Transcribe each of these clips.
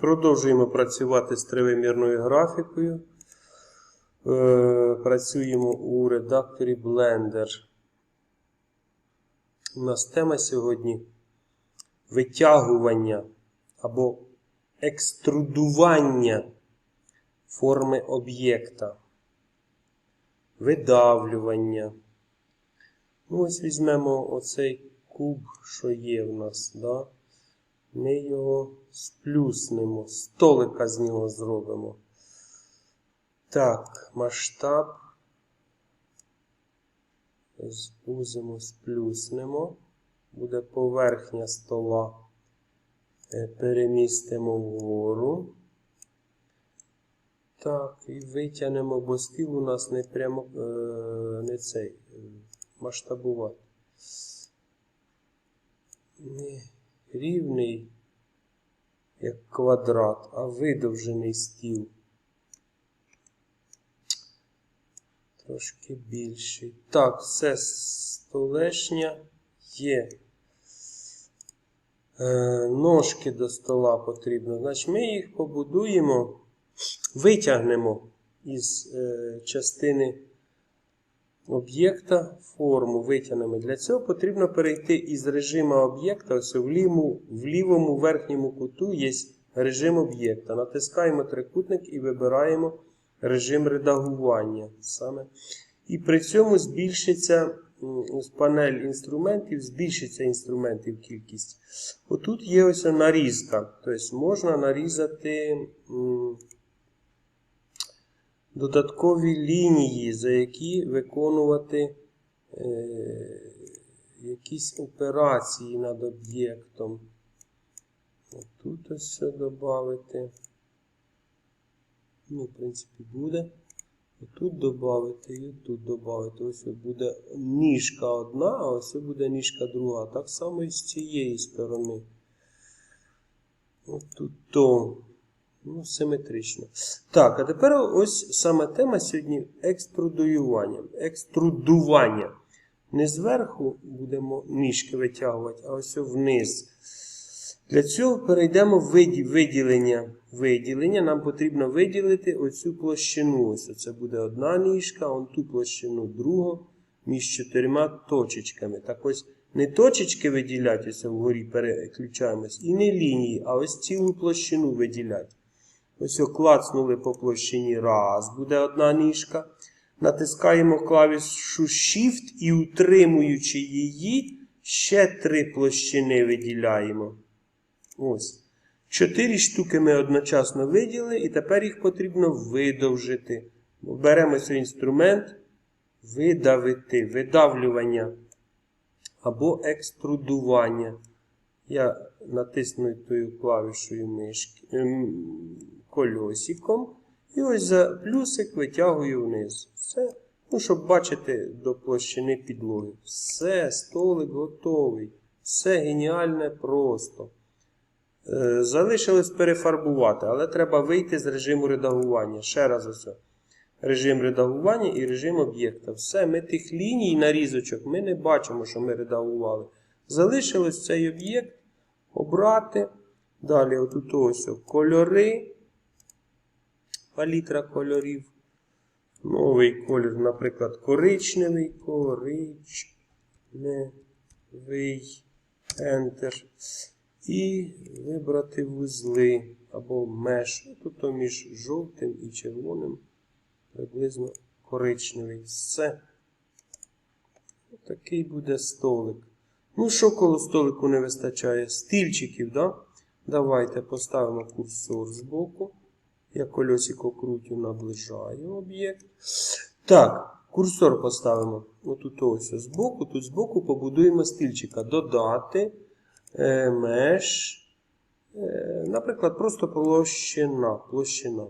Продовжуємо працювати з тривимірною графікою. Е, Працюємо у редакторі Blender. У нас тема сьогодні витягування або екструдування форми об'єкта, видавлювання. Ну, ось візьмемо оцей куб, що є в нас. Да? Ми його сплюснемо, столика з нього зробимо. Так, масштаб. Звузимо, сплюснемо. Буде поверхня стола. Е, Перемістимо вгору. Так, і витягнемо, бо стіл у нас не прямо е, не цей е, масштабувати. Не рівний, як квадрат, а видовжений стіл. Трошки більший. Так, все столешня є. Е, ножки до стола потрібно. Значить, ми їх побудуємо, витягнемо із е, частини об'єкта форму витягнемо. Для цього потрібно перейти із режиму об'єкта. Ось в лівому, в лівому верхньому куту є режим об'єкта. Натискаємо трикутник і вибираємо режим редагування. Саме. І при цьому збільшиться ось панель інструментів, збільшиться інструментів кількість. Отут є ось нарізка. Тобто можна нарізати. Додаткові лінії, за які виконувати е, якісь операції над об'єктом. Тут ось все додати. Ну, в принципі, буде. Отут додати і тут додати. Ось буде ніжка одна, а ось буде ніжка друга. Так само і з цієї сторони. Отут то. Ну, симетрично. Так, а тепер ось саме тема сьогодні екструдуювання. Екструдування. Не зверху будемо ніжки витягувати, а ось вниз. Для цього перейдемо в виділення. Виділення. Нам потрібно виділити оцю площину. Ось це буде одна ніжка, он ту площину другу між чотирма точечками. Так ось не точечки виділяти, ось вгорі переключаємось, і не лінії, а ось цілу площину виділяти. Ось клацнули по площині. Раз, буде одна ніжка. Натискаємо клавішу Shift і, утримуючи її, ще три площини виділяємо. Ось. Чотири штуки ми одночасно виділили, і тепер їх потрібно видовжити. Беремо цей інструмент, видавити, видавлювання або екструдування. Я натисну тою клавішою мишки, кольосиком. І ось за плюсик витягую вниз. Все. Ну, щоб бачити до площини підлоги. Все, столик готовий. Все геніальне просто. Е, залишилось перефарбувати, але треба вийти з режиму редагування. Ще раз ось. Режим редагування і режим об'єкта. Все, ми тих ліній нарізочок ми не бачимо, що ми редагували. Залишилось цей об'єкт обрати. Далі, отут ось кольори. Палітра кольорів. Новий колір, наприклад, коричневий. Коричневий. Enter. І вибрати вузли або меш. Тут між жовтим і червоним. Приблизно коричневий. Все. Такий буде столик. Ну, що коло столику не вистачає? Стільчиків, да? Давайте поставимо курсор збоку. Я кольосико крутю, наближаю об'єкт. Так, курсор поставимо. Отут ось збоку. Тут збоку побудуємо стільчика. Додати е, меж. Е, наприклад, просто площина. площина.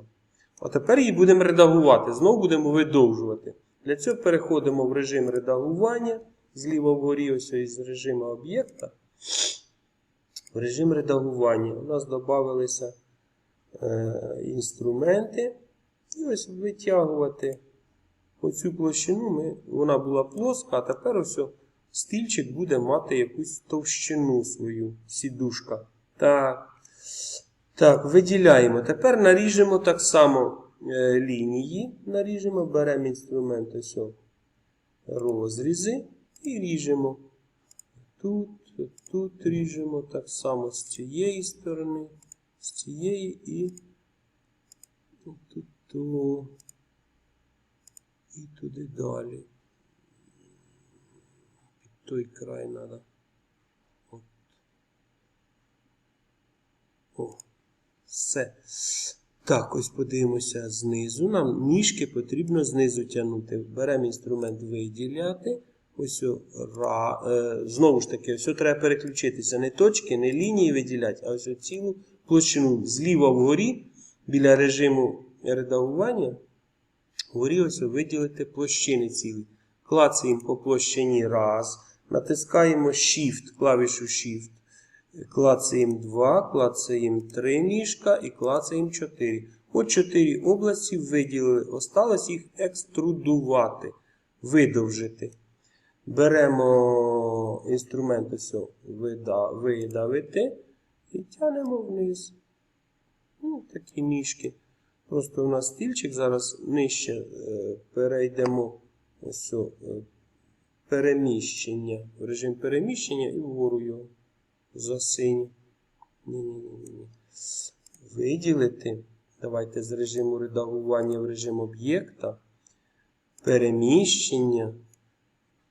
А тепер її будемо редагувати. Знову будемо видовжувати. Для цього переходимо в режим редагування. Зліва вгорі ось із режиму об'єкта. В режим редагування. У нас додавалися інструменти. І ось витягувати оцю площину. Ми, вона була плоска, а тепер ось стільчик буде мати якусь товщину свою, сідушка. Так. Так, виділяємо. Тепер наріжемо так само е, лінії. Наріжемо, беремо інструмент ось розрізи і ріжемо. Тут, тут ріжемо так само з цієї сторони, з цієї і, тут, то, і туди далі. Під той край треба. От. О, все. Так, ось подивимося знизу. Нам ніжки потрібно знизу тягнути. Беремо інструмент виділяти. Ось ра, е, знову ж таки, все треба переключитися. Не точки, не лінії виділяти, а ось цілу площину зліва вгорі, біля режиму редагування. Вгорі ось виділити площини цілі. Клацаємо по площині раз. Натискаємо Shift, клавішу Shift. Клацаємо 2, клацаємо 3 ніжка і клацаємо 4. От 4 області виділили. Осталось їх екструдувати, видовжити. Беремо інструмент ось видавити і тянемо вниз. Ну, такі ніжки. Просто у нас стільчик зараз нижче е, перейдемо ось е, переміщення. В режим переміщення і вгору його засинь. Ні-ні-ні. Виділити. Давайте з режиму редагування в режим об'єкта. Переміщення.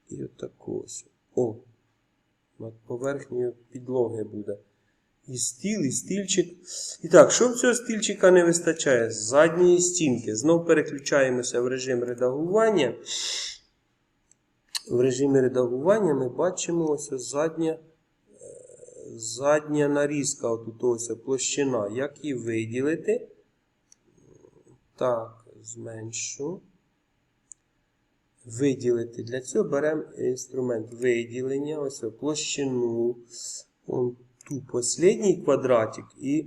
І отаку ось. О. Над поверхнею підлоги буде. І стіл, і стільчик. І так, що в цього стільчика не вистачає? З задньої стінки. Знов переключаємося в режим редагування. В режимі редагування ми бачимо ось задня, е, задня нарізка. Отут ось площина. Як її виділити? Так, зменшу. Виділити. Для цього беремо інструмент виділення. Ось площину. Ту последній квадратик. І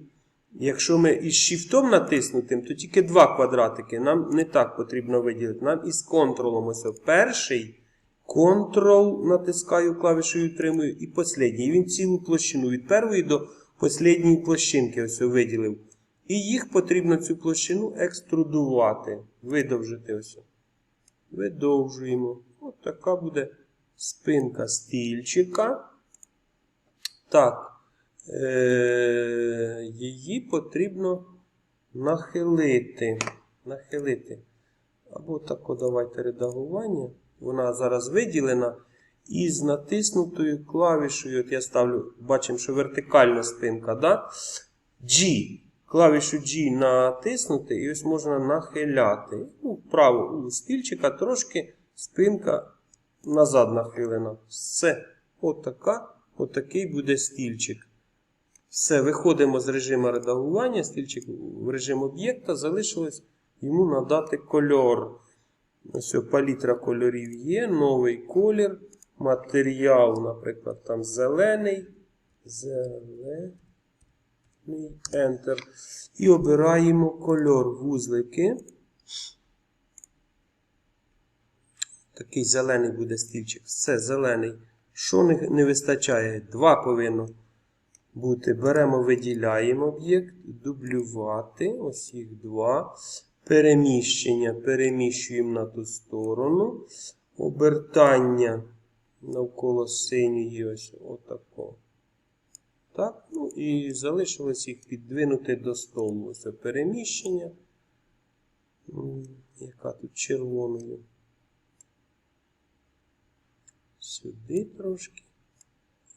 якщо ми із шифтом натиснутим, то тільки два квадратики. Нам не так потрібно виділити. Нам із контролом ось перший. Контрол натискаю клавішою тримаю і последній. І він цілу площину від першої до послідньої площинки ось виділив. І їх потрібно цю площину екструдувати. Видовжити ось. Видовжуємо. Ось така буде спинка стільчика. Так. Е- її потрібно нахилити. Нахилити. Або тако давайте редагування. Вона зараз виділена. І з натиснутою клавішою, от я ставлю, бачимо, що вертикальна спинка. Да? G. Клавішу G натиснути, і ось можна нахиляти. Ну, Вправо у стільчика трошки спинка назад нахилена. Все. Отака, отакий буде стільчик. Все, виходимо з режиму редагування, стільчик в режим об'єкта, залишилось йому надати кольор. Ось палітра кольорів є, новий колір, матеріал, наприклад, там зелений. Зелений. Enter. І обираємо кольор вузлики. Такий зелений буде стільчик. Все, зелений. Що не, не вистачає? Два повинно бути. Беремо, виділяємо об'єкт, дублювати. Ось їх два. Переміщення. Переміщуємо на ту сторону. Обертання навколо синьої. Ось отако. Так, ну і залишилось їх підвинути до столу. Ось переміщення. Яка тут червоною. Сюди трошки.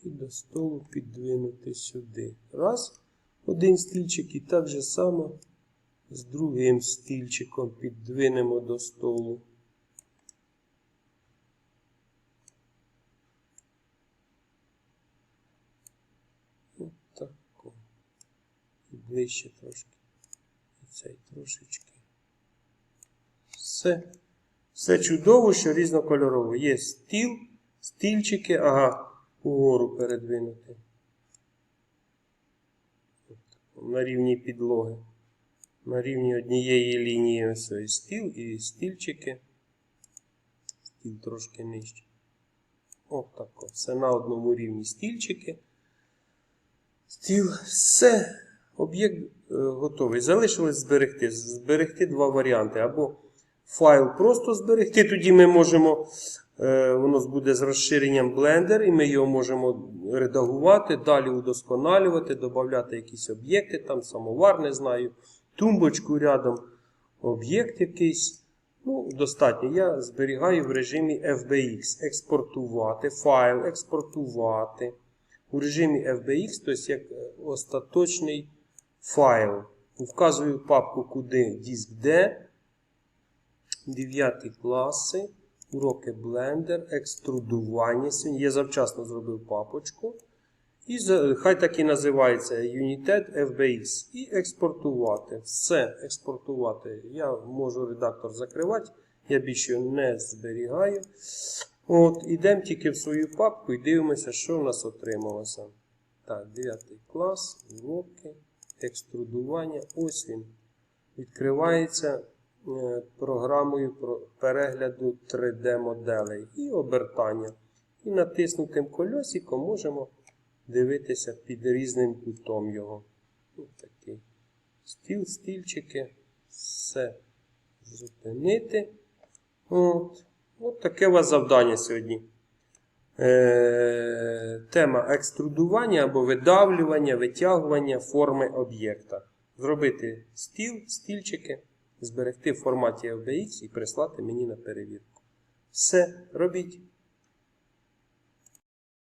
І до столу підвинути сюди. Раз. Один стільчик і так же само з другим стільчиком підвинемо до столу. Отако. І ближче трошки. І цей трошечки. Все. Все чудово, що різнокольорово. Є стіл, стільчики, ага, угору передвинути. На рівні підлоги. На рівні однієї лінії ось і стіл і стільчики. Стіл трошки нижче. Отако. Все на одному рівні стільчики. Стіл. Все. Об'єкт е, готовий. Залишилось зберегти. Зберегти два варіанти. Або файл просто зберегти, тоді ми можемо, е, воно буде з розширенням Blender, і ми його можемо редагувати, далі удосконалювати, додати якісь об'єкти, там самовар, не знаю, тумбочку рядом, об'єкт якийсь. Ну, достатньо. Я зберігаю в режимі FBX. Експортувати, файл, експортувати. У режимі FBX, тобто як остаточний файл. Вказую папку куди диск D. 9 класи. Уроки Blender, екструдування. Я завчасно зробив папочку. І хай так і називається United FBX. І експортувати. Все, експортувати. Я можу редактор закривати. Я більше не зберігаю. От, Ідемо тільки в свою папку і дивимося, що в нас отрималося. Так, 9 клас, уроки, екструдування. Ось він. Відкривається програмою перегляду 3D-моделей і обертання. І натиснутим кольосиком можемо дивитися під різним кутом його. Ось такий стіл, стільчики. Все зупинити. От. От таке у вас завдання сьогодні. Е, тема екструдування або видавлювання, витягування форми об'єкта. Зробити стіл, стільчики, зберегти в форматі FBX і прислати мені на перевірку. Все, робіть.